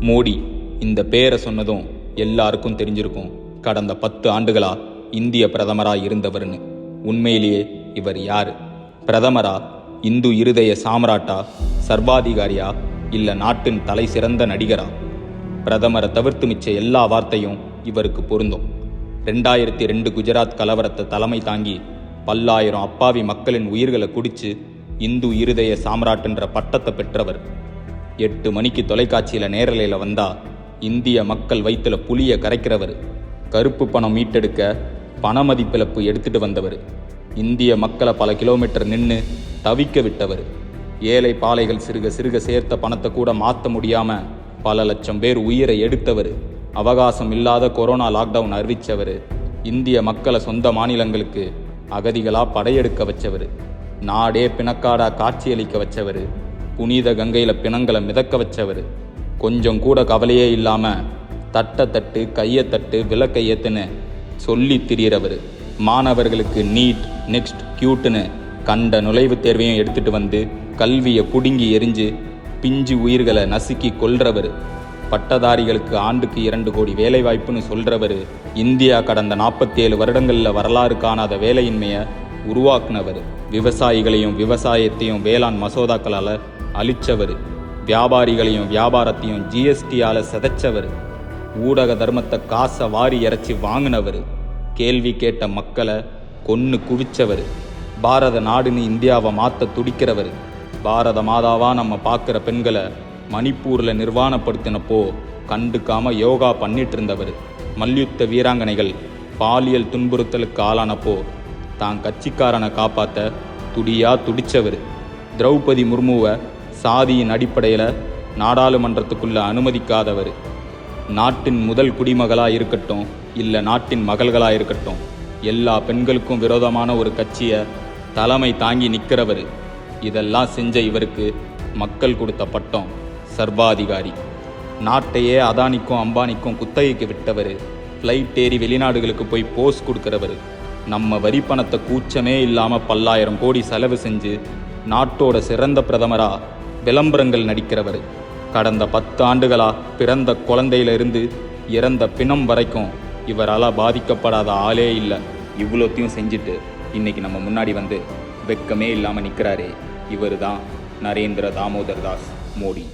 மோடி. இந்த பேரை சொன்னதும் எல்லாருக்கும் தெரிஞ்சிருக்கும். கடந்த பத்து ஆண்டுகளா இந்திய பிரதமரா இருந்தவர்னு. உண்மையிலேயே இவர் யாரு? பிரதமரா இந்து இருதய சாம்ராட்டா சர்வாதிகாரியா இல்ல நாட்டின் தலை சிறந்த நடிகரா? பிரதமரை தவிர்த்து மிச்ச எல்லா வார்த்தையும் இவருக்கு பொருந்தும். ரெண்டாயிரத்தி ரெண்டு குஜராத் கலவரத்தை தலைமை தாங்கி பல்லாயிரம் அப்பாவி மக்களின் உயிர்களை குடிச்சு இந்து இருதய சாம்ராட்டுன்ற பட்டத்தை பெற்றவர் எட்டு மணிக்கு தொலைக்காட்சியில் நேரலையில் வந்தா இந்திய மக்கள் வயிற்றுல புலியை கரைக்கிறவர். கருப்பு பணம் மீட்டெடுக்க பண மதிப்பிழப்பு எடுத்துட்டு வந்தவர். இந்திய மக்களை பல கிலோமீட்டர் நின்று தவிக்க விட்டவர். ஏழை பாலைகள் சிறுக சிறுக சேர்த்த பணத்தை கூட மாற்ற முடியாமல் பல லட்சம் பேர் உயிரை எடுத்தவர். அவகாசம் இல்லாத கொரோனா லாக்டவுன் அறிவித்தவர் இந்திய மக்களை சொந்த மாநிலங்களுக்கு அகதிகளாக படையெடுக்க வச்சவர். நாடே பிணக்காடா காட்சியளிக்க வச்சவர். புனித கங்கையில் பிணங்களை மிதக்க வச்சவர். கொஞ்சம் கூட கவலையே இல்லாமல் தட்டை தட்டு கையை தட்டு விளக்கை ஏத்துன்னு சொல்லி திரியறவர். மாணவர்களுக்கு நீட் நெக்ஸ்ட் க்யூட்டுன்னு கண்ட நுழைவுத் தேர்வையும் எடுத்துட்டு வந்து கல்வியை பிடுங்கி எரிஞ்சு பிஞ்சு உயிர்களை நசுக்கி கொள்றவர் பட்டதாரிகளுக்கு ஆண்டுக்கு இரண்டு கோடி வேலை வாய்ப்புன்னு இந்தியா கடந்த நாற்பத்தேழு வருடங்களில் வரலாறு காணாத வேலையின்மையை உருவாக்குனவர். விவசாயிகளையும் விவசாயத்தையும் வேளாண் மசோதாக்களால் அழிச்சவர். வியாபாரிகளையும் வியாபாரத்தையும் ஜிஎஸ்டியால் சிதைச்சவர். ஊடக தர்மத்தை காசை வாரி இறைச்சி வாங்கினவர். கேள்வி கேட்ட மக்களை கொன்று குவிச்சவர். பாரத நாடுன்னு இந்தியாவை மாற்ற துடிக்கிறவர். பாரத மாதாவாக நம்ம பார்க்குற பெண்களை மணிப்பூரில் நிர்வாணப்படுத்தினப்போ கண்டுக்காம யோகா பண்ணிட்டு இருந்தவர் மல்யுத்த வீராங்கனைகள் பாலியல் துன்புறுத்தலுக்கு ஆளானப்போ தான் கட்சிக்காரனை காப்பாற்ற துடியா துடிச்சவர். திரௌபதி முர்முவை சாதியின் அடிப்படையில் நாடாளுமன்றத்துக்குள்ள அனுமதிக்காதவர். நாட்டின் முதல் குடிமகளாக இருக்கட்டும் இல்லை நாட்டின் மகள்களாக இருக்கட்டும் எல்லா பெண்களுக்கும் விரோதமான ஒரு கட்சியை தலைமை தாங்கி நிற்கிறவர் இதெல்லாம் செஞ்ச இவருக்கு மக்கள் கொடுத்த பட்டம் சர்வாதிகாரி. நாட்டையே அதானிக்கும் அம்பானிக்கும் குத்தகைக்கு விட்டவர். ஃப்ளைட் ஏறி வெளிநாடுகளுக்கு போய் போஸ் கொடுக்குறவர். நம்ம வரி பணத்தை கூச்சமே இல்லாமல் பல்லாயிரம் கோடி செலவு செஞ்சு நாட்டோட சிறந்த பிரதமராக விளம்பரங்கள் நடிக்கிறவர். கடந்த பத்து ஆண்டுகளா பிறந்த குழந்தையிலிருந்து இறந்த பிணம் வரைக்கும் இவரால் பாதிக்கப்படாத ஆளே இல்லை. இவ்வளோத்தையும் செஞ்சுட்டு இன்னைக்கு நம்ம முன்னாடி வந்து வெக்கமே இல்லாமல் நிற்கிறாரே இவர் தான் நரேந்திர தாமோதர் தாஸ் மோடி.